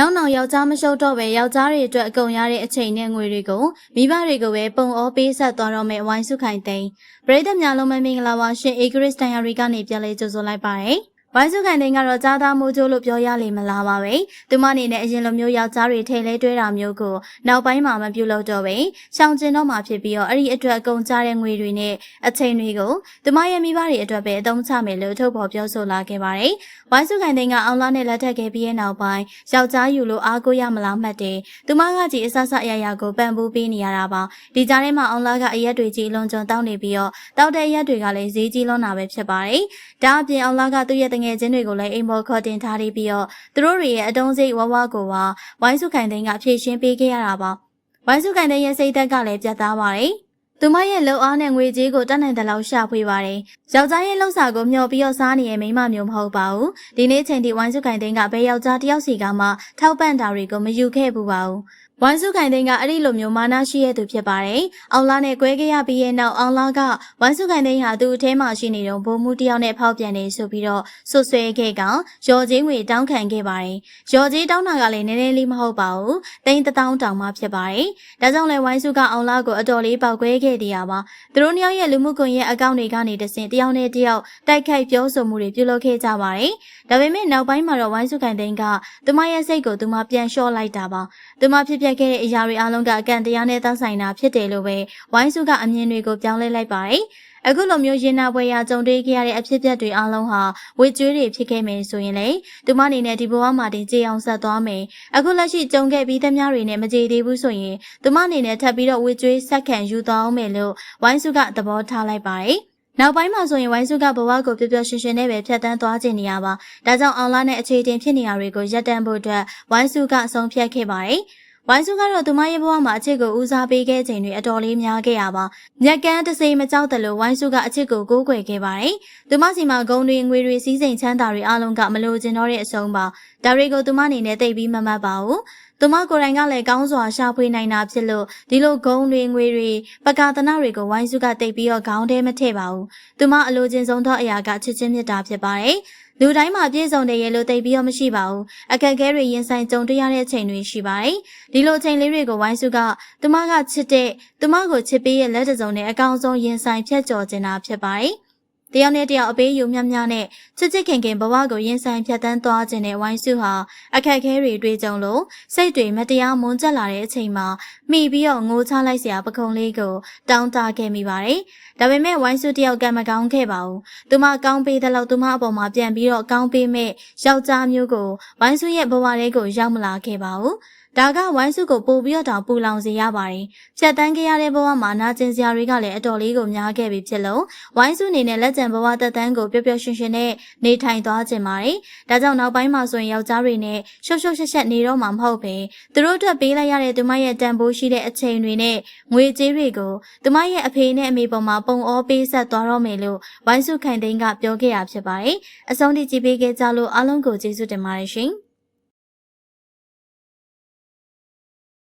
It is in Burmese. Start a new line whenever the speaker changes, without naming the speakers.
နောက်နောက်ယောက်ျားမရှုပ်တော့ပဲယောက်ျားတွေအတွက်အကုန်ရတဲ့အချိန်နဲ့ငွေတွေကိုမိဘတွေကိုပဲပုံအောပေးဆက်သွားတော့မယ်ဝိုင်းစုခိုင်သိန်းပရိသတ်များလုံးမမင်္ဂလာပါရှင်အေဂရစ်တန်ယာရီကနေပြန်လဲကြိုဆိုလိုက်ပါတယ် ဝိုင်းစုခိုင်သိန်းကတော့ကြားသားမိုးချိုးလို့ပြောရလိမ့်မလားပါပဲသူမအနေနဲ့အရင်လိုမျိုးယောက်ျားတွေထိလဲတွဲတာမျိုးကိုနောက်ပိုင်းမှာမပြုလုပ်တော့ပဲရှောင်ကျင်တော့မှဖြစ်ပြီးတော့အဲ့ဒီအတွက်အကုန်ကြတဲ့ငွေတွေနဲ့အချိန်တွေကိုသူမရဲ့မိဘတွေအတွက်ပဲအသုံးချမယ်လို့ထုတ်ဖော်ပြောဆိုလာခဲ့ပါတယ်ဝိုင်းစုခိုင်သိန်းကအောင်လာနဲ့လက်ထပ်ခဲ့ပြီးရဲ့နောက်ပိုင်းယောက်ျားယူလို့အားကိုးရမလားမှတ်တယ်သူမကကြီးအဆဆအရာရာကိုပံ့ပိုးပေးနေရတာပါဒီကြားထဲမှာအောင်လာကအရက်တွေကြီးအလွန်ကျွံတောင်းနေပြီးတော့တောက်တဲ့ရက်တွေကလည်းဈေးကြီးလွန်းတာပဲဖြစ်ပါတယ်ဒါအပြင်အောင်လာကသူ့ရဲ့တငယ်ချင်းတွေကိုလည်းအိမ်ပေါ်ခေါ်တင်ထားပြီးတော့သူတို့တွေရဲ့အတုံးစိတ်ဝဝကိုပါဝိုင်းစုခိုင်သိန်းကဖြည့်ရှင်းပေးခဲ့ရတာပါဝိုင်းစုခိုင်သိန်းရဲ့စိတ်သက်ကလည်းပြတ်သားပါတယ်သူမရဲ့လုံအားနဲ့ငွေကြေးကိုတတ်နိုင်တဲ့လောက်ရှာဖွေပါတယ်။ယောက်ျားရဲ့လှုပ်စာကိုမျှော်ပြီးတော့စားနေရဲ့မိန်းမမျိုးမဟုတ်ပါဘူး။ဒီနေ့ချိန်ထိဝိုင်းစုခိုင်သိန်းကဘယ်ယောက်ျားတစ်ယောက်စီကမှထောက်ပံ့တာတွေကိုမယူခဲ့ဘူးပါဘူး။ ဝိုင်းစုခိုင်သိန်းကအဲ့ဒီလိုမျိုးမာနရှိရဲ့သူဖြစ်ပါတယ်။အောင်လာနဲ့ကွဲခဲ့ရပြီးရဲ့နောက်အောင်လာကဝိုင်းစုခိုင်သိန်းဟာသူ့အထဲမှာရှိနေတော့ဘိုးမှုတစ်ယောက်နဲ့ဖောက်ပြန်နေဆိုပြီးတော့ဆွဆွဲခဲ့ကရော်ချင်းငွေတောင်းခံခဲ့ပါတယ်။ရော်ချင်းတောင်းတာကလည်းနည်းနည်းလေးမဟုတ်ပါဘူး။သိန်းတစ်တောင်းတောင်မှဖြစ်ပါတယ်။ဒါကြောင့်လဲဝိုင်းစုကအောင်လာကိုအတော်လေးပေါက်ကွဲခဲ့တရားပါ။သူတို့နှစ်ယောက်ရဲ့လူမှုကွန်ရက်အကောင့်တွေကနေတဆင့်တယောက်နဲ့တယောက်တိုက်ခိုက်ပြောဆိုမှုတွေပြုလုပ်ခဲ့ကြပါတယ်။ဒါပေမဲ့နောက်ပိုင်းမှာတော့ဝိုင်းစုခိုင်သိန်းကသူမရဲ့စိတ်ကိုသူမပြန်လျှော့လိုက်တာပါ။သူမဖြစ်ပျက်ခဲ့တဲ့အရာတွေအလုံးကအကန့်တရားနဲ့သက်ဆိုင်တာဖြစ်တယ်လို့ပဲဝိုင်းစုကအမြင်တွေကိုပြောင်းလဲလိုက်ပါတယ်။အခုလိုမျိုးရင်နာပွဲရကြုံတွေ့ခဲ့ရတဲ့အဖြစ်အပျက်တွေအလုံးဟာဝေကျွေးတွေဖြစ်ခဲ့မယ်ဆိုရင်လေသူမအနေနဲ့ဒီဘဝမှာတင်ကြေအောင်ဆက်သွားမယ်အခုလက်ရှိကြုံခဲ့ပြီးသမျှတွေနဲ့မကြေသေးဘူးဆိုရင်သူမအနေနဲ့ထပ်ပြီးတော့ဝေကျွေးဆက်ခံယူသွားအောင်မယ်လို့ဝိုင်းစုကသဘောထားလိုက်ပါတယ်နောက်ပိုင်းမှာဆိုရင်ဝိုင်းစုကဘဝကိုပျော်ပျော်ရွှင်ရွှင်နဲ့ပဲဖြတ်တန်းသွားခြင်းနေရပါဒါကြောင့်အောင်လာနဲ့အခြေတင်ဖြစ်နေရတွေကိုရပ်တန့်ဖို့အတွက်ဝိုင်းစုကအဆုံးဖြတ်ခဲ့ပါတယ် ဝိုင်းစုကတော့သူမရဲ့ဘဝမှာအချစ်ကိုဦးစားပေးခဲ့ခြင်းတွေအတော်လေးများခဲ့ရပါမြက်ကန်းတစိမကြောက်တယ်လို့ဝိုင်းစုကအချစ်ကိုကိုးကွယ်ခဲ့ပါတယ်သူမစီမှာဂုံတွေငွေတွေစီးစိမ်ချမ်းသာတွေအလုံးကမလိုချင်တော့တဲ့အဆုံးပါဒါတွေကိုသူမအနေနဲ့သိပြီးမမှတ်ပါဘူးသူမကိုယ်တိုင်ကလည်းကောင်းစွာရှာဖွေနိုင်တာဖြစ်လို့ဒီလိုဂုံတွေငွေတွေပကာသနာတွေကိုဝိုင်းစုကတိတ်ပြီးတော့ခေါင်းထဲမထည့်ပါဘူးသူမအလိုချင်ဆုံးသောအရာကချစ်ချင်းမြတ်တာဖြစ်ပါတယ် လူတိုင်းမှာပြည့်စုံတယ်ရဲ့လို့သိပြီးတော့မရှိပါဘူးအခက်အခဲတွေရင်ဆိုင်ကြုံတွေ့ရတဲ့အချိန်တွေရှိပါတယ်ဒီလိုအချိန်လေးတွေကိုဝိုင်းစုကသူမကချစ်တဲ့သူမကိုချစ်ပေးရဲ့လက်တစုံနဲ့အကောင်းဆုံးရင်ဆိုင်ဖြတ်ကျော်နေတာဖြစ်ပါတယ် တယောက်နဲ့တယောက်အပေးယူမြမြနဲ့ချစ်ချစ်ခင်ခင်ဘဝကိုရင်ဆိုင်ဖြတ်တန်းသွားခြင်းနဲ့ဝိုင်းစုဟာအခက်အခဲတွေတွေ့ကြုံလို့စိတ်တွေမတရားမွန်းကျက်လာတဲ့အချိန်မှာမိပြီးတော့ငိုချလိုက်စရာပခုံးလေးကိုတောင်းတခဲ့မိပါတယ်။ဒါပေမဲ့ဝိုင်းစုတယောက်ကမကောင်းခဲ့ပါဘူး။သူမကောင်းပေးတဲ့လောက်သူမအပေါ်မှာပြန်ပြီးတော့ကောင်းပေးမဲ့ယောက်ျားမျိုးကိုဝိုင်းစုရဲ့ဘဝလေးကိုရောက်မလာခဲ့ပါဘူး။ဒါကဝိုင်းစုကိုပို့ပြီးတော့တောင်ပူလောင်စေရပါတယ်။ဖြတ်တန်းခဲ့ရတဲ့ဘဝမှာနာကျင်စရာတွေကလည်းအတော်လေးကိုများခဲ့ပြီဖြစ်လို့ဝိုင်းစုအနေနဲ့လက်ကျန်ဘဝသက်တမ်းကိုပျော်ပျော်ရွှင်ရွှင်နဲ့နေထိုင်သွားခြင်းပါတယ်။ဒါကြောင့်နောက်ပိုင်းမှာဆိုရင်ယောက်ျားတွေနဲ့ရှုပ်ရှုပ်ရှက်ရှက်နေတော့မှမဟုတ်ပဲသူတို့အတွက်ပေးလိုက်ရတဲ့သူမရဲ့တန်ဖိုးရှိတဲ့အချိန်တွေနဲ့ငွေကြေးတွေကိုသူမရဲ့အဖေနဲ့အမေပေါ်မှာပုံအောပေးဆက်သွားတော့မယ်လို့ဝိုင်းစုခိုင်သိန်းကပြောခဲ့ရဖြစ်ပါတယ်။အဆုံးထိကြည့်ပေးခဲ့ကြလို့အားလုံးကိုကျေးဇူးတင်ပါတယ်ရှင်။